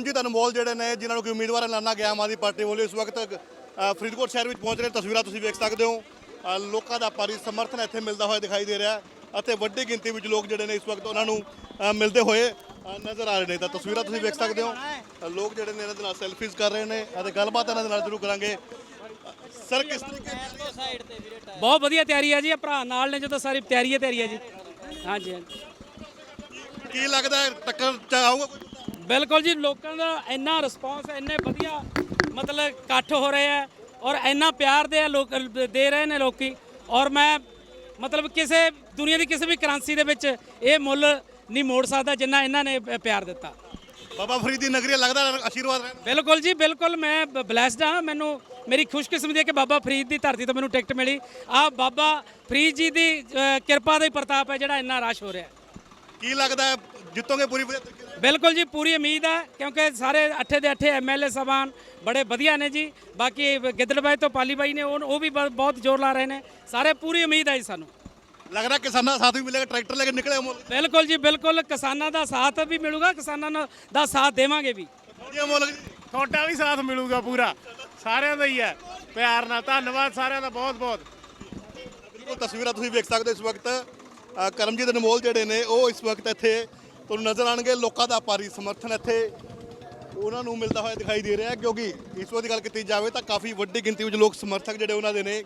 ਕਰਮਜੀਤ ਅਨਮੋਲ ਜਿਹੜੇ ਨੇ ਜਿਨ੍ਹਾਂ ਨੂੰ ਕਿ ਉਮੀਦਵਾਰ ਐਲਾਨਾ ਗਿਆ ਆਮ ਆਦਮੀ ਪਾਰਟੀ ਵੱਲੋਂ ਇਸ ਵਕਤ ਫਰੀਦਕੋਟ ਸ਼ਹਿਰ ਵਿੱਚ ਪਹੁੰਚ ਰਹੇ ਤਸਵੀਰਾਂ ਤੁਸੀਂ ਵੇਖ ਸਕਦੇ ਹੋ। ਲੋਕਾਂ ਦਾ ਭਾਰੀ ਸਮਰਥਨ ਇੱਥੇ ਮਿਲਦਾ ਹੋਇਆ ਦਿਖਾਈ ਦੇ ਰਿਹਾ ਅਤੇ ਵੱਡੀ ਗਿਣਤੀ ਵਿੱਚ ਲੋਕ ਜਿਹੜੇ ਨੇ ਇਸ ਵਕਤ ਉਹਨਾਂ ਨੂੰ ਮਿਲਦੇ ਹੋਏ ਨਜ਼ਰ ਆ ਰਹੇ ਨੇ। ਤਾਂ ਤਸਵੀਰਾਂ ਤੁਸੀਂ ਵੇਖ ਸਕਦੇ ਹੋ। ਲੋਕ ਜਿਹੜੇ ਨੇ ਇਹਨਾਂ ਦੇ ਨਾਲ ਸੈਲਫੀਜ਼ ਕਰ ਰਹੇ ਨੇ ਅਤੇ ਗੱਲਬਾਤ ਇਹਨਾਂ ਦੇ ਨਾਲ ਜ਼ਰੂਰ ਕਰਾਂਗੇ। ਸਰ ਕਿਸ ਤਰੀਕੇ ਬਹੁਤ ਵਧੀਆ ਤਿਆਰੀ ਹੈ ਜੀ ਇਹ ਭਰਾ ਨਾਲ ਨੇ ਜਦੋਂ ਸਾਰੀ ਤਿਆਰੀ ਹੈ ਤਿਆਰੀ ਹੈ ਜੀ। ਹਾਂਜੀ ਹਾਂਜੀ। ਕੀ ਲੱਗਦਾ ਟੱਕਰ ਚ ਆਊਗਾ ਕੋਈ? ਬਿਲਕੁਲ ਜੀ ਲੋਕਾਂ ਦਾ ਇੰਨਾ ਰਿਸਪੌਂਸ ਇੰਨੇ ਵਧੀਆ ਮਤਲਬ ਇਕੱਠ ਹੋ ਰਹੇ ਹੈ ਔਰ ਇੰਨਾ ਪਿਆਰ ਦੇ ਲੋਕ ਦੇ ਰਹੇ ਨੇ ਲੋਕੀ। ਔਰ ਮੈਂ ਮਤਲਬ ਕਿਸੇ ਦੁਨੀਆ ਦੀ ਕਿਸੇ ਵੀ ਕਰੰਸੀ ਦੇ ਵਿੱਚ ਇਹ ਮੁੱਲ ਨਹੀਂ ਮੋੜ ਸਕਦਾ ਜਿੰਨਾ ਇਹਨਾਂ ਨੇ ਪਿਆਰ ਦਿੱਤਾ। ਬਾਬਾ ਫਰੀਦ ਦੀ ਨਗਰੀ ਲੱਗਦਾ ਆਸ਼ੀਰਵਾਦ ਰਹਿਣ। ਬਿਲਕੁਲ ਜੀ ਬਿਲਕੁਲ ਮੈਂ ਬਲੈਸਡ ਹਾਂ। ਮੈਨੂੰ ਮੇਰੀ ਖੁਸ਼ਕਿਸਮਤੀ ਹੈ ਕਿ ਬਾਬਾ ਫਰੀਦ ਦੀ ਧਰਤੀ ਤੋਂ ਮੈਨੂੰ ਟਿਕਟ ਮਿਲੀ। ਆ ਬਾਬਾ ਫਰੀਦ ਜੀ ਦੀ ਕਿਰਪਾ ਦਾ ਹੀ ਪ੍ਰਤਾਪ ਹੈ ਜਿਹੜਾ ਇੰਨਾ ਰਸ਼ ਹੋ ਰਿਹਾ ਹੈ। ਕੀ ਲੱਗਦਾ ਹੈ? ਜਿੱਤੋਗੇ ਪੂਰੀ ਵਧੀਆ ਤਰੀਕੇ ਨਾਲ? ਬਿਲਕੁਲ ਜੀ ਪੂਰੀ ਉਮੀਦ ਹੈ ਕਿਉਂਕਿ ਸਾਰੇ ਅੱਠੇ ਦੇ ਅੱਠੇ ਐਮਐਲਏ ਸਭਾਨ ਬੜੇ ਵਧੀਆ ਨੇ ਜੀ। ਬਾਕੀ ਗਿੱਦੜਬਾਈ ਤੋਂ ਪਾਲੀ ਬਾਈ ਨੇ ਉਹ ਉਹ ਵੀ ਬ- ਬਹੁਤ ਜ਼ੋਰ ਲਾ ਰਹੇ ਨੇ। ਸਾਰੇ ਪੂਰੀ ਉਮੀਦ ਹੈ ਜੀ ਸਾਨੂੰ। ਲੱਗਦਾ ਕਿਸਾਨਾਂ ਦਾ ਸਾਥ ਵੀ ਮਿਲੇਗਾ ਟਰੈਕਟਰ ਲੈ ਕੇ ਨਿਕਲੇ ਅਮੋਲ ਬਿਲਕੁਲ ਜੀ ਬਿਲਕੁਲ। ਕਿਸਾਨਾਂ ਦਾ ਸਾਥ ਵੀ ਮਿਲੂਗਾ ਕਿਸਾਨਾਂ ਨੂੰ- ਦਾ ਸਾਥ ਦੇਵਾਂਗੇ ਵੀ। ਜੀ ਅਮੋਲ ਜੀ। ਤੁਹਾਡਾ ਵੀ ਸਾਥ ਮਿਲੂਗਾ ਪੂਰਾ। ਸਾਰਿਆਂ ਦਾ ਹੀ ਹੈ। ਪਿਆਰ ਨਾਲ ਧੰਨਵਾਦ ਸਾਰਿਆਂ ਦਾ ਬਹੁਤ ਬਹੁਤ ਬਿਲਕੁਲ ਤਸਵੀਰਾਂ ਤੁਸੀਂ ਵੇਖ ਸਕਦੇ ਹੋ ਇਸ ਵਕਤ। ਅ, ਕਰਮਜੀਤ ਅਨਮੋਲ ਜਿਹੜੇ ਨੇ ਉਹ ਇਸ ਵਕਤ ਇੱਥੇ ਤੁਹਾਨੂੰ ਨਜ਼ਰ ਆਣਗੇ ਲੋਕਾਂ ਦਾ ਭਾਰੀ ਸਮਰਥਨ ਇੱਥੇ ਉਹਨਾਂ ਨੂੰ ਮਿਲਦਾ ਹੋਇਆ ਦਿਖਾਈ ਦੇ ਰਿਹਾ ਹੈ ਕਿਉਂਕਿ ਇਸ ਵਾਰ ਦੀ ਗੱਲ ਕੀਤੀ ਜਾਵੇ ਤਾਂ ਕਾਫੀ ਵੱਡੀ ਗਿਣਤੀ ਵਿੱਚ ਲੋਕ ਸਮਰਥਕ ਜਿਹੜੇ ਉਹਨਾਂ ਦੇ ਨੇ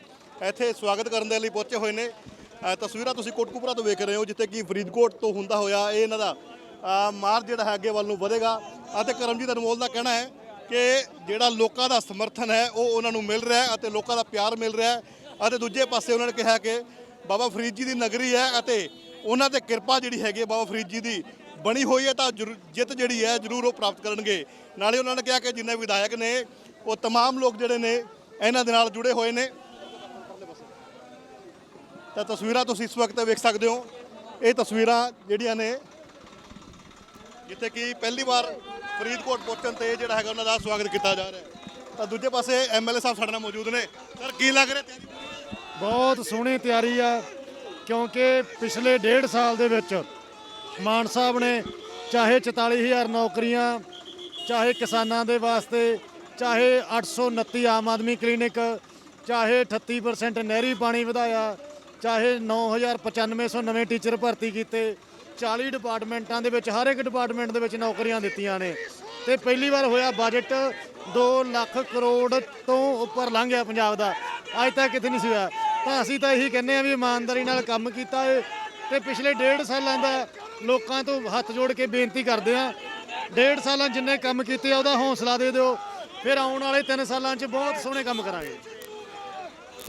ਇੱਥੇ ਸਵਾਗਤ ਕਰਨ ਦੇ ਲਈ ਪਹੁੰਚੇ ਹੋਏ ਨੇ। ਅ, ਤਸਵੀਰਾਂ ਤੁਸੀਂ ਕੋਟਕਪੂਰਾ ਤੋਂ ਵੇਖ ਰਹੇ ਹੋ ਜਿੱਥੇ ਕਿ ਫਰੀਦਕੋਟ ਤੋਂ ਹੁੰਦਾ ਹੋਇਆ ਇਹ ਇਹਨਾਂ ਦਾ ਅ, ਮਾਰਚ ਜਿਹੜਾ ਹੈ ਅੱਗੇ ਵੱਲ ਨੂੰ ਵਧੇਗਾ। ਅਤੇ ਕਰਮਜੀਤ ਅਨਮੋਲ ਦਾ ਕਹਿਣਾ ਹੈ ਕਿ ਜਿਹੜਾ ਲੋਕਾਂ ਦਾ ਸਮਰਥਨ ਹੈ ਉਹ ਉਹਨਾਂ ਨੂੰ ਮਿਲ ਰਿਹਾ ਹੈ ਅਤੇ ਲੋਕਾਂ ਦਾ ਪਿਆਰ ਮਿਲ ਰਿਹਾ ਹੈ। ਅਤੇ ਦੂਜੇ ਪਾਸੇ ਉਹਨਾਂ ਨੇ ਕਿਹਾ ਕਿ ਬਾਬਾ ਫਰੀਦ ਜੀ ਦੀ ਨਗਰੀ ਹੈ ਅਤੇ ਉਹਨਾਂ ਤੇ ਕਿਰਪਾ ਜਿਹੜੀ ਹੈਗੀ ਹੈ ਬਾਬਾ ਫਰੀਦ ਜੀ ਦੀ ਬਣੀ ਹੋਈ ਹੈ ਤਾਂ ਜ਼ਰੂ- ਜਿੱਤ ਜਿਹੜੀ ਹੈ ਜ਼ਰੂਰ ਉਹ ਪ੍ਰਾਪਤ ਕਰਨਗੇ ਨਾਲੇ ਉਹਨਾਂ ਨੇ ਕਿਹਾ ਕਿ ਜਿੰਨੇ ਵਿਧਾਇਕ ਨੇ ਉਹ तमाम ਲੋਕ ਜਿਹੜੇ ਨੇ ਇਹਨਾਂ ਦੇ ਨਾਲ ਜੁੜੇ ਹੋਏ ਨੇ ਤਾਂ ਤਸਵੀਰਾਂ ਤੁਸੀਂ ਇਸ ਵਕਤ ਵੇਖ ਸਕਦੇ ਹੋ ਇਹ ਤਸਵੀਰਾਂ ਜਿਹੜੀਆਂ ਨੇ ਜਿੱਥੇ ਕਿ ਪਹਿਲੀ ਵਾਰ ਫਰੀਦਕੋਟ ਪਹੁੰਚਣ ਤੇ ਜਿਹੜਾ ਹੈਗਾ ਉਹਨਾਂ ਦਾ ਸਵਾਗਤ ਕੀਤਾ ਜਾ ਰਿਹਾ ਹੈ ਤਾਂ ਦੂਜੇ ਪਾਸੇ ਐਮਐਲਏ ਸਾਹਿਬ ਸਾਡੇ ਨਾਲ ਮੌਜੂਦ ਨੇ ਸਰ ਕੀ ਲੱਗ ਰਿਹਾ ਤਿਆਰੀ ਬਹੁਤ ਸੋਹਣੀ ਤਿਆਰੀ ਆ, ਕਿਉਂਕਿ ਪਿਛਲੇ ਡੇਢ ਸਾਲ ਦੇ ਵਿੱਚ ਮਾਨ ਸਾਹਿਬ ਨੇ ਚਾਹੇ 44000 ਨੌਕਰੀਆਂ, ਚਾਹੇ ਕਿਸਾਨਾਂ ਦੇ ਵਾਸਤੇ, ਚਾਹੇ 829 ਆਮ ਆਦਮੀ ਕਲੀਨਿਕ, ਚਾਹੇ 38% ਨਹਿਰੀ ਪਾਣੀ ਵਧਾਇਆ, ਚਾਹੇ 9950 ਨਵੇਂ ਟੀਚਰ ਭਰਤੀ ਕੀਤੇ 40 ਡਿਪਾਰਟਮੈਂਟਾਂ ਦੇ ਵਿੱਚ, ਹਰ ਇੱਕ ਡਿਪਾਰਟਮੈਂਟ ਦੇ ਵਿੱਚ ਨੌਕਰੀਆਂ ਦਿੱਤੀਆਂ ਨੇ। ਤੇ ਪਹਿਲੀ ਵਾਰ ਹੋਇਆ ਬਜਟ 2 ਲੱਖ ਕਰੋੜ ਤੋਂ ਉੱਪਰ ਲੰਘ ਗਿਆ ਪੰਜਾਬ ਦਾ। ਅੱਜ ਤੱਕ ਕਿਤੇ ਨਹੀਂ ਸੀ ਹੋਇਆ। ਤਾਂ ਅਸੀਂ ਤਾਂ ਇਹੀ ਕਹਿੰਦੇ ਆ ਵੀ ਇਮਾਨਦਾਰੀ ਨਾਲ ਕੰਮ ਕੀਤਾ ਏ ਤੇ ਪਿਛਲੇ ਡੇਢ ਸਾਲਾਂ ਦਾ ਲੋਕਾਂ ਤੋਂ ਹੱਥ ਜੋੜ ਕੇ ਬੇਨਤੀ ਕਰਦੇ ਆ ਡੇਢ ਸਾਲਾਂ ਜਿੰਨੇ ਕੰਮ ਕੀਤੇ ਆ ਉਹਦਾ ਹੌਸਲਾ ਦੇ ਦਿਓ ਫਿਰ ਆਉਣ ਵਾਲੇ 3 ਸਾਲਾਂ 'ਚ ਬਹੁਤ ਸੋਹਣੇ ਕੰਮ ਕਰਾਂਗੇ।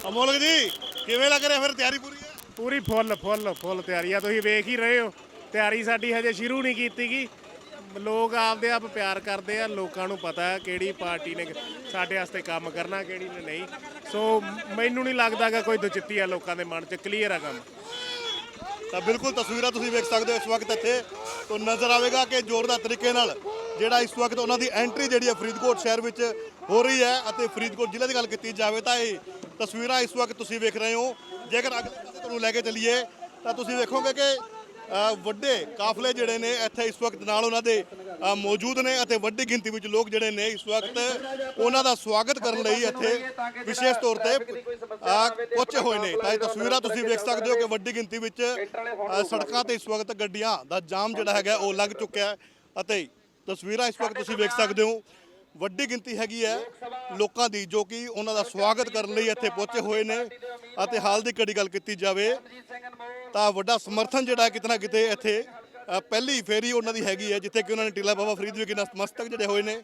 ਅਮੋਲਕ ਜੀ ਕਿਵੇਂ ਲੱਗ ਰਿਹਾ ਫਿਰ ਤਿਆਰੀ ਪੂਰੀ? ਹੈ ਪੂਰੀ ਫੁੱਲ ਫੁੱਲ ਫੁੱਲ ਤਿਆਰੀ ਆ ਤੁਸੀਂ ਵੇਖ ਹੀ ਰਹੇ ਹੋ। ਤਿਆਰੀ ਸਾਡੀ ਹਜੇ ਸ਼ੁਰੂ ਨਹੀਂ ਕੀਤੀ ਗੀ ਲੋਕ ਆਪਦੇ ਆਪ ਪਿਆਰ ਕਰਦੇ ਆ ਲੋਕਾਂ ਨੂੰ ਪਤਾ ਹੈ ਕਿਹੜੀ ਪਾਰਟੀ ਨੇ ਸਾਡੇ ਵਾਸਤੇ ਕੰਮ ਕਰਨਾ ਕਿਹੜੀ ਨੇ ਨਹੀਂ। ਸੋ ਮੈਨੂੰ ਨਹੀਂ ਲੱਗਦਾ ਕਿ ਕੋਈ ਦੁਚਿੱਤੀ ਆ ਲੋਕਾਂ ਦੇ ਮਨ 'ਚ ਕਲੀਅਰ ਆ ਕੰਮ ਤਾਂ ਬਿਲਕੁਲ ਤਸਵੀਰਾਂ ਤੁਸੀਂ ਵੇਖ ਸਕਦੇ ਹੋ ਇਸ ਵਕਤ ਇੱਥੇ। ਤੋਂ ਨਜ਼ਰ ਆਵੇਗਾ ਕਿ ਜ਼ੋਰਦਾਰ ਤਰੀਕੇ ਨਾਲ ਜਿਹੜਾ ਇਸ ਵਕਤ ਉਹਨਾਂ ਦੀ ਐਂਟਰੀ ਜਿਹੜੀ ਹੈ ਫਰੀਦਕੋਟ ਸ਼ਹਿਰ ਵਿੱਚ ਹੋ ਰਹੀ ਹੈ ਅਤੇ ਫਰੀਦਕੋਟ ਜ਼ਿਲ੍ਹੇ ਦੀ ਗੱਲ ਕੀਤੀ ਜਾਵੇ ਤਾਂ ਇਹ ਤਸਵੀਰਾਂ ਇਸ ਵਕਤ ਤੁਸੀਂ ਵੇਖ ਰਹੇ ਹੋ। ਜੇਕਰ ਅਗਲੇ ਪਾਸੇ ਤੁਹਾਨੂੰ ਲੈ ਕੇ ਚੱਲੀਏ, ਤਾਂ ਤੁਸੀਂ ਵੇਖੋਗੇ ਕਿ ਵੱਡੇ ਕਾਫਲੇ ਜਿਹੜੇ ਨੇ ਇੱਥੇ ਇਸ ਵਕਤ ਨਾਲ ਉਹਨਾਂ ਦੇ ਮੌਜੂਦ ਨੇ ਅਤੇ ਵੱਡੀ ਗਿਣਤੀ ਵਿੱਚ ਲੋਕ ਜਿਹੜੇ ਨੇ ਇਸ ਵਕਤ ਉਹਨਾਂ ਦਾ ਸਵਾਗਤ ਕਰਨ ਲਈ ਇੱਥੇ ਵਿਸ਼ੇਸ਼ ਤੌਰ ਤੇ ਪਹੁੰਚੇ ਹੋਏ ਨੇ। ਤਾਂ ਇਹ ਤਸਵੀਰਾਂ ਤੁਸੀਂ ਵੇਖ ਸਕਦੇ ਹੋ ਕਿ ਵੱਡੀ ਗਿਣਤੀ ਵਿੱਚ ਸੜਕਾਂ ਤੇ ਇਸ ਵਕਤ ਗੱਡੀਆਂ ਦਾ ਜਾਮ ਜਿਹੜਾ ਹੈਗਾ ਉਹ ਲੱਗ ਚੁੱਕਿਆ ਅਤੇ ਤਸਵੀਰਾਂ ਇਸ ਵਕਤ ਤੁਸੀਂ ਵੇਖ ਸਕਦੇ ਹੋ। ਵੱਡੀ ਗਿਣਤੀ ਹੈਗੀ ਹੈ ਲੋਕਾਂ ਦੀ, ਜੋ ਕਿ ਉਹਨਾਂ ਦਾ ਸਵਾਗਤ ਕਰਨ ਲਈ ਇੱਥੇ ਪਹੁੰਚੇ ਹੋਏ ਨੇ। ਅਤੇ ਹਾਲ ਦੀ ਘੜੀ ਗੱਲ ਕੀਤੀ ਜਾਵੇ ਤਾਂ ਵੱਡਾ ਸਮਰਥਨ ਜਿਹੜਾ ਕਿਤੇ ਨਾ ਕਿਤੇ ਇੱਥੇ ਪਹਿਲੀ ਫੇਰੀ ਉਹਨਾਂ ਦੀ ਹੈਗੀ ਹੈ, ਜਿੱਥੇ ਕਿ ਉਹਨਾਂ ਨੇ ਟਿੱਲਾ ਬਾਬਾ ਫਰੀਦ ਵੀ ਕਿੰਨਾ ਮਸਤਕ ਜਿਹੜੇ ਹੋਏ ਨੇ।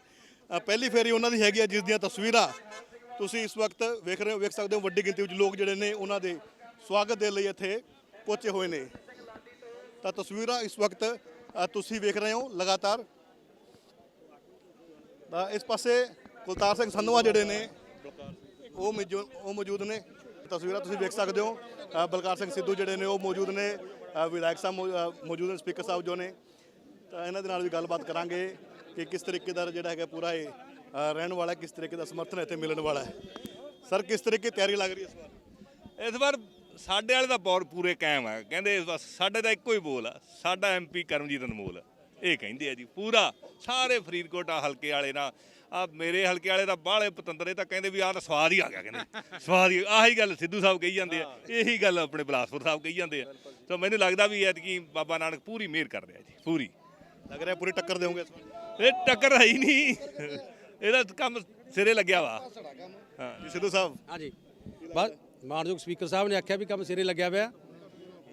ਪਹਿਲੀ ਫੇਰੀ ਉਹਨਾਂ ਦੀ ਹੈਗੀ ਹੈ, ਜਿਸ ਦੀਆਂ ਤਸਵੀਰਾਂ ਤੁਸੀਂ ਇਸ ਵਕਤ ਵੇਖ ਰਹੇ ਹੋ, ਵੇਖ ਸਕਦੇ ਹੋ, ਵੱਡੀ ਗਿਣਤੀ ਵਿੱਚ ਲੋਕ ਜਿਹੜੇ ਨੇ ਉਹਨਾਂ ਦੇ ਸਵਾਗਤ ਦੇ ਲਈ ਇੱਥੇ ਪਹੁੰਚੇ ਹੋਏ ਨੇ। ਤਾਂ ਤਸਵੀਰਾਂ ਇਸ ਵਕਤ ਤੁਸੀਂ ਵੇਖ ਰਹੇ ਹੋ, ਲਗਾਤਾਰ ਇਸ ਪਾਸੇ ਕੁਲਤਾਰ ਸਿੰਘ ਸੰਧਵਾ ਜਿਹੜੇ ਨੇ ਉਹ ਮੌਜੂ- ਉਹ ਮੌਜੂਦ ਨੇ। ਤਸਵੀਰਾਂ ਤੁਸੀਂ ਵੇਖ ਸਕਦੇ ਹੋ। ਬਲਕਾਰ ਸਿੰਘ ਸਿੱਧੂ ਜਿਹੜੇ ਨੇ ਉਹ ਮੌਜੂਦ ਨੇ। ਵਿਧਾਇਕ ਸਾਹਿਬ ਮੌਜੂਦ ਨੇ ਸਪੀਕਰ ਸਾਹਿਬ ਜੋ ਨੇ। ਤਾਂ ਇਹਨਾਂ ਦੇ ਨਾਲ ਵੀ ਗੱਲਬਾਤ ਕਰਾਂਗੇ ਕਿ ਕਿਸ ਤਰੀਕੇ ਦਾ ਜਿਹੜਾ ਹੈਗਾ ਪੂਰਾ ਇਹ ਰਹਿਣ ਵਾਲਾ ਹੈ, ਕਿਸ ਤਰੀਕੇ ਦਾ ਸਮਰਥਨ ਇੱਥੇ ਮਿਲਣ ਵਾਲਾ ਹੈ। ਸਰ ਕਿਸ ਤਰੀਕੇ ਤਿਆਰੀ ਲੱਗ ਰਹੀ ਹੈ ਇਸ ਵਾਰ? ਇਸ ਵਾਰ ਸਾਡੇ ਵਾਲੇ ਦਾ ਬਹੁਤ ਪੂਰੇ ਕਾਇਮ ਆ ਕਹਿੰਦੇ ਸਾਡੇ ਦਾ ਇੱਕੋ ਹੀ ਬੋਲ ਆ। ਸਾਡਾ ਐਮਪੀ ਕਰਮਜੀਤ ਅਨਮੋਲ। ਆ ਇਹ ਕਹਿੰਦੇ ਆ ਜੀ ਪੂਰਾ ਸਾਰੇ ਫਰੀਦਕੋਟ ਆ ਹਲਕੇ ਵਾਲੇ ਨਾਲ ਆ ਮੇਰੇ ਹਲਕੇ ਵਾਲੇ ਤਾਂ ਬਾਹਲੇ ਪਤੰਦਰੇ ਤਾਂ ਕਹਿੰਦੇ ਵੀ ਆਹ ਤਾਂ ਸਵਾਦ ਹੀ ਆ ਗਿਆ ਕਹਿੰਦੇ। ਸਵਾਦ ਹੀ ਆਹੀ ਗੱਲ ਸਿੱਧੂ ਸਾਹਿਬ ਕਹੀ ਜਾਂਦੇ ਆ ਇਹੀ ਗੱਲ ਆਪਣੇ ਬਲਾਸਪੁਰ ਸਾਹਿਬ ਕਹੀ ਜਾਂਦੇ ਆ। ਤਾਂ ਮੈਨੂੰ ਲੱਗਦਾ ਵੀ ਐਤਕੀ ਬਾਬਾ ਨਾਨਕ ਪੂਰੀ ਮਿਹਰ ਕਰ ਰਿਹਾ ਜੀ ਪੂਰੀ। ਲੱਗ ਰਿਹਾ ਪੂਰੀ ਟੱਕਰ ਦੇਵੋਗੇ ਇਸ ਵਾਰ? ਇਹ ਟੱਕਰ ਹੈ ਹੀ ਨਹੀਂ। ਇਹਦਾ ਕੰਮ ਸਿਰੇ ਲੱਗਿਆ ਵਾ। ਹਾਂ। ਜੀ ਸਿੱਧੂ ਸਾਹਿਬ। ਹਾਂਜੀ। ਬਸ ਮਾਨਯੋਗ ਸਪੀਕਰ ਸਾਹਿਬ ਨੇ ਆਖਿਆ ਵੀ ਕੰਮ ਸਿਰੇ ਲੱਗਿਆ ਪਿਆ।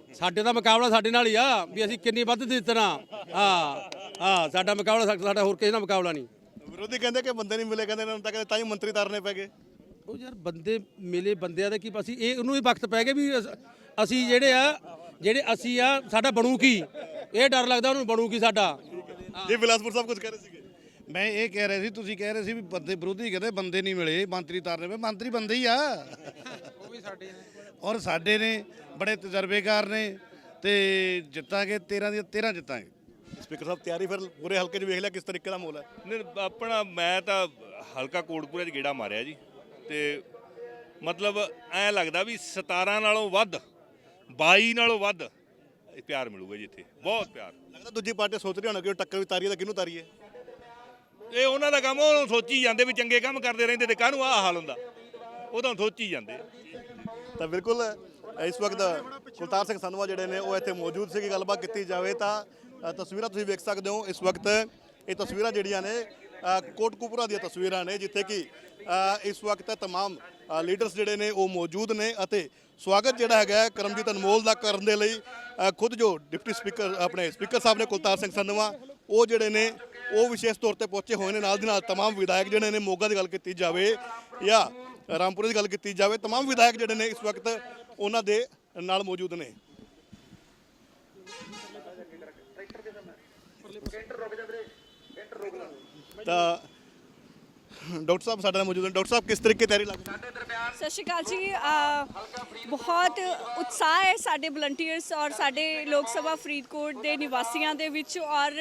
ਸਾਡੇ ਦਾ ਮੁਕਾਬਲਾ ਸਾਡੇ ਨਾਲ ਹੀ ਆ ਵੀ ਅਸੀਂ ਕਿੰਨੀ ਵੱਧ ਦਿੱਤਣਾ ਹਾਂ ਹਾਂ ਸਾਡਾ ਮੁਕਾਬਲਾ ਸਾਡਾ ਸਾਡਾ ਹੋਰ ਕਿਸੇ ਨਾਲ ਮੁਕਾਬਲਾ ਨਹੀਂ। ਵਿਰੋਧੀ ਕਹਿੰਦੇ ਕਿ ਬੰਦੇ ਨਹੀਂ ਮਿਲੇ ਕਹਿੰਦੇ ਇਹਨਾਂ ਨੂੰ ਤਾਂ ਕਹਿੰਦੇ ਤਾਂ ਹੀ ਮੰਤਰੀ ਤਾਰਨੇ ਪੈ ਗਏ। ਉਹ ਯਾਰ ਬੰਦੇ ਮਿਲੇ ਬੰਦਿਆਂ ਦਾ ਕੀ ਅਸੀਂ ਇਹ ਉਹਨੂੰ ਹੀ ਵਕਤ ਪੈ ਗਿਆ ਵੀ ਅਸ- ਅਸੀਂ ਜਿਹੜੇ ਆ ਜਿਹੜੇ ਅਸੀਂ ਆ ਸਾਡਾ ਬਣੂ ਕੀ? ਇਹ ਡਰ ਲੱਗਦਾ ਉਹਨੂੰ ਬਣੂ ਕੀ ਸਾਡਾ? ਜੀ ਬਿਲਾਸਪੁਰ ਸਾਹਿਬ ਕੁਝ ਕਹਿ ਰਹੇ ਸੀਗੇ? ਮੈਂ ਇਹ ਕਹਿ ਰਿਹਾ ਸੀ ਤੁਸੀਂ ਕਹਿ ਰਹੇ ਸੀ ਵੀ ਬੰਦੇ ਵਿਰੋਧੀ ਕਹਿੰਦੇ ਬੰਦੇ ਨਹੀਂ ਮਿਲੇ ਮੰਤਰੀ ਤਾਰਨੇ ਪਏ ਮੰਤਰੀ ਬੰਦੇ ਹੀ ਆ। ਉਹ ਵੀ ਸਾਡੇ ਨੇ। ਔਰ ਸਾਡੇ ਨੇ ਬੜੇ ਤਜਰਬੇਕਾਰ ਨੇ ਤੇ ਜਿੱਤਾਂਗੇ 13 ਦੀਆਂ 13 ਜਿੱਤਾਂਗੇ। ਸਪੀਕਰ ਸਾਹਿਬ ਤਿਆਰੀ ਫਿਰ ਪੂਰੇ ਹਲਕੇ 'ਚ ਵੇਖ ਲਿਆ ਕਿਸ ਤਰੀਕੇ ਦਾ ਮਾਹੌਲ ਹੈ? ਨਹੀਂ, ਆਪਣਾ ਮੈਂ ਤਾਂ ਹਲਕਾ ਕੋਟਪੁਰੇ 'ਚ ਗੇੜਾ ਮਾਰਿਆ ਜੀ। ਤੇ ਮਤਲਬ ਐ ਲੱਗਦਾ ਵੀ 17 ਨਾਲੋਂ ਵੱਧ 22 ਨਾਲੋਂ ਵੱਧ ਇਹ ਪਿਆਰ ਮਿਲੂਗਾ ਜੀ ਇੱਥੇ। ਬਹੁਤ ਪਿਆਰ। ਲੱਗਦਾ ਦੂਜੀ ਪਾਰਟੀ ਸੋਚ ਰਹੀ ਹੋਣਾ ਕਿ ਉਹ ਟੱਕਰ ਵੀ ਤਾਰੀਏ ਤਾਂ ਕਿਹਨੂੰ ਤਾਰੀਏ? ਇਹ ਉਹਨਾਂ ਦਾ ਕੰਮ ਉਹ ਸੋਚੀ ਜਾਂਦੇ ਵੀ ਚੰਗੇ ਕੰਮ ਕਰਦੇ ਰਹਿੰਦੇ ਤੇ ਕਾਹਨੂੰ ਆਹ ਹਾਲ ਹੁੰਦਾ? ਉਹ ਤਾਂ ਸੋਚੀ ਜਾਂਦੇ। ਤਾਂ ਬਿਲਕੁਲ ਇਸ ਵਕਤ ਕੁਲਤਾਰ ਸਿੰਘ ਸੰਧਵਾ ਜਿਹੜੇ ਨੇ ਉਹ ਇੱਥੇ ਮੌਜੂਦ ਸੀਗੀ ਗੱਲਬਾਤ ਕੀਤੀ ਜਾਵੇ ਤਾਂ ਅ, ਤਸਵੀਰਾਂ ਤੁਸੀਂ ਵੇਖ ਸਕਦੇ ਹੋ ਇਸ ਵਕਤ ਇਹ ਤਸਵੀਰਾਂ ਜਿਹੜੀਆਂ ਨੇ ਅ, ਕੋਟਕਪੂਰਾ ਦੀਆਂ ਤਸਵੀਰਾਂ ਨੇ ਜਿੱਥੇ ਕਿ ਅ, ਇਸ ਵਕਤ तमाम ਲੀਡਰਸ ਜਿਹੜੇ ਨੇ ਉਹ ਮੌਜੂਦ ਨੇ ਅਤੇ ਸਵਾਗਤ ਜਿਹੜਾ ਹੈਗਾ ਹੈ ਕਰਮਜੀਤ ਅਨਮੋਲ ਦਾ ਕਰਨ ਦੇ ਲਈ ਅ, ਖੁਦ ਜੋ ਡਿਪਟੀ ਸਪੀਕਰ ਆਪਣੇ ਸਪੀਕਰ ਸਾਹਿਬ ਨੇ ਕੁਲਤਾਰ ਸਿੰਘ ਸੰਧਵਾ ਉਹ ਜਿਹੜੇ ਨੇ ਉਹ ਵਿਸ਼ੇਸ਼ ਤੌਰ ਤੇ ਪਹੁੰਚੇ ਹੋਏ ਨੇ ਨਾਲ ਦੀ ਨਾਲ तमाम ਵਿਧਾਇਕ ਜਿਹੜੇ ਨੇ ਮੋਗਾ ਦੀ ਗੱਲ ਕੀਤੀ ਜਾਵੇ ਜਾਂ ਰਾਮਪੁਰੇ ਦੀ ਗੱਲ ਕੀਤੀ ਜਾਵੇ तमाम ਵਿਧਾਇਕ ਜਿਹੜੇ ਨੇ ਇਸ ਵਕਤ ਉਹਨਾਂ ਦੇ ਨਾਲ ਮੌਜੂਦ ਨੇ ਤਾਂ ਡਾਕਟਰ ਸਾਹਿਬ ਸਾਡੇ ਨਾਲ ਮੌਜੂਦ ਨੇ। ਡਾਕਟਰ ਸਾਹਿਬ ਕਿਸ ਤਰੀਕੇ ਤਿਆਰੀ ਲੱਗ ਰਹੀ? ਹੈ ਸਤਿ ਸ਼੍ਰੀ ਅਕਾਲ ਜੀ ਅ, ਬਹੁਤ ਉਤਸ਼ਾਹ ਹੈ ਸਾਡੇ ਵਲੰਟੀਅਰਸ ਔਰ ਸਾਡੇ ਲੋਕ ਸਭਾ ਫਰੀਦਕੋਟ ਦੇ ਨਿਵਾਸੀਆਂ ਦੇ ਵਿੱਚ ਔਰ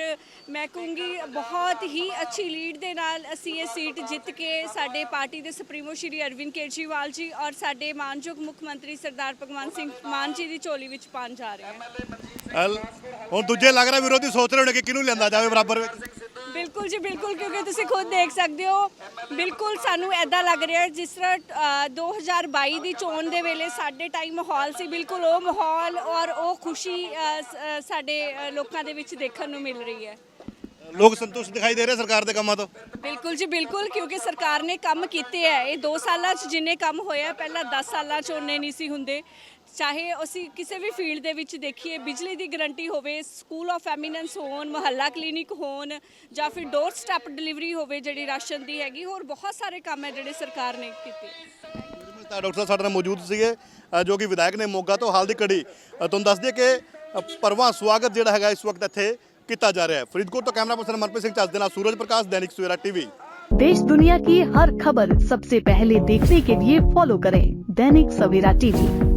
ਮੈਂ ਕਹੂੰਗੀ ਬਹੁਤ ਹੀ ਅੱਛੀ ਲੀਡ ਦੇ ਨਾਲ ਅਸੀਂ ਇਹ ਸੀਟ ਜਿੱਤ ਕੇ ਸਾਡੇ ਪਾਰਟੀ ਦੇ ਸੁਪਰੀਮੋ ਸ਼੍ਰੀ ਅਰਵਿੰਦ ਕੇਜਰੀਵਾਲ ਜੀ ਔਰ ਸਾਡੇ ਮਾਨਯੋਗ ਮੁੱਖ ਮੰਤਰੀ ਸਰਦਾਰ ਭਗਵੰਤ ਸਿੰਘ ਮਾਨ ਜੀ ਦੀ ਝੋਲੀ ਵਿੱਚ ਪਾਉਣ ਜਾ ਰਹੇ ਹਾਂ। ਹੁਣ ਦੂਜੇ ਲੱਗ ਰਿਹਾ ਵਿਰੋਧੀ ਸੋਚ ਰਹੇ ਹੋਣੇ ਕਿ ਕਿਹਨੂੰ ਲਿਆਂਦਾ ਜਾਵੇ ਬਰਾਬਰ ਵਿੱਚ। ਬਿਲਕੁਲ ਜੀ ਬਿਲਕੁਲ ਕਿਉਂਕਿ ਤੁਸੀਂ ਖੁਦ ਦੇਖ ਸਕਦੇ ਹੋ। ਬਿਲਕੁਲ ਸਾਨੂੰ ਐਦਾਂ ਲੱਗ ਰਿਹਾ ਹੈ ਜਿਸ ਤਰ੍ਹਾਂ ਅ, 2022 ਦੀ ਚੋਣ ਦੇ ਵੇਲੇ ਸਾਡੇ ਟਾਈਮ ਮਾਹੌਲ ਸੀ ਬਿਲਕੁਲ ਉਹ ਮਾਹੌਲ ਔਰ ਉਹ ਖੁਸ਼ੀ ਅ, ਸ- ਅ, ਸਾਡੇ ਅ, ਲੋਕਾਂ ਦੇ ਵਿੱਚ ਦੇਖਣ ਨੂੰ ਮਿਲ ਰਹੀ ਹੈ। ਲੋਕ ਸੰਤੁਸ਼ਟ ਦਿਖਾਈ ਦੇ ਰਹੇ ਸਰਕਾਰ ਦੇ ਕੰਮਾਂ ਤੋਂ? ਬਿਲਕੁਲ ਜੀ ਬਿਲਕੁਲ ਕਿਉਂਕਿ ਸਰਕਾਰ ਨੇ ਕੰਮ ਕੀਤੇ ਹੈ। ਇਹ 2 ਸਾਲਾਂ 'ਚ ਜਿੰਨੇ ਕੰਮ ਹੋਇਆ ਪਹਿਲਾਂ 10 ਸਾਲਾਂ 'ਚ ਉਹਨੇ ਨਹੀਂ ਸੀ ਹੁੰਦੇ। ਚਾਹੇ ਅਸੀਂ ਕਿਸੇ ਵੀ ਫੀਲਡ ਦੇ ਵਿੱਚ ਦੇਖੀਏ ਬਿਜਲੀ ਦੀ ਗਰੰਟੀ ਹੋਵੇ ਸਕੂਲ ਆਫ ਐਮੀਨੈਂਸ ਹੋਣ ਮੁਹੱਲਾ ਕਲੀਨਿਕ ਹੋਣ ਜਾਂ ਫਿਰ ਡੋਰ ਸਟੈਪ ਡਿਲੀਵਰੀ ਹੋਵੇ ਜਿਹੜੀ ਰਾਸ਼ਨ ਦੀ ਹੈਗੀ ਹੋਰ ਬਹੁਤ ਸਾਰੇ ਕੰਮ ਹੈ ਜਿਹੜੇ ਸਰਕਾਰ ਨੇ ਕੀਤੇ ਤਾਂ ਡਾਕਟਰ ਸਾਹਿਬ ਸਾਡੇ ਨਾਲ ਮੌਜੂਦ ਸੀਗੇ ਅ, ਜੋ ਕਿ ਵਿਧਾਇਕ ਨੇ ਮੋਗਾ ਤੋਂ ਹਾਲ ਦੀ ਘੜੀ ਅ, ਤੁਹਾਨੂੰ ਦੱਸ ਦਈਏ ਕਿ ਅ, ਭਰਵਾਂ ਸਵਾਗਤ ਜਿਹੜਾ ਹੈਗਾ ਇਸ ਵਕਤ ਇੱਥੇ ਕੀਤਾ ਜਾ ਰਿਹਾ ਹੈ ਫਰੀਦਕੋਟ ਤੋਂ ਕੈਮਰਾ ਪਰਸਨ ਮਨਪ੍ਰੀਤ ਸਿੰਘ ਚੱਜ ਦੇ ਨਾਲ ਸੂਰਜ ਪ੍ਰਕਾਸ਼ ਦੈਨਿਕ ਸਵੇਰਾ ਟੀਵੀ देश दुनिया की हर खबर सबसे पहले देखने के लिए फॉलो करें दैनिक सवेरा टीवी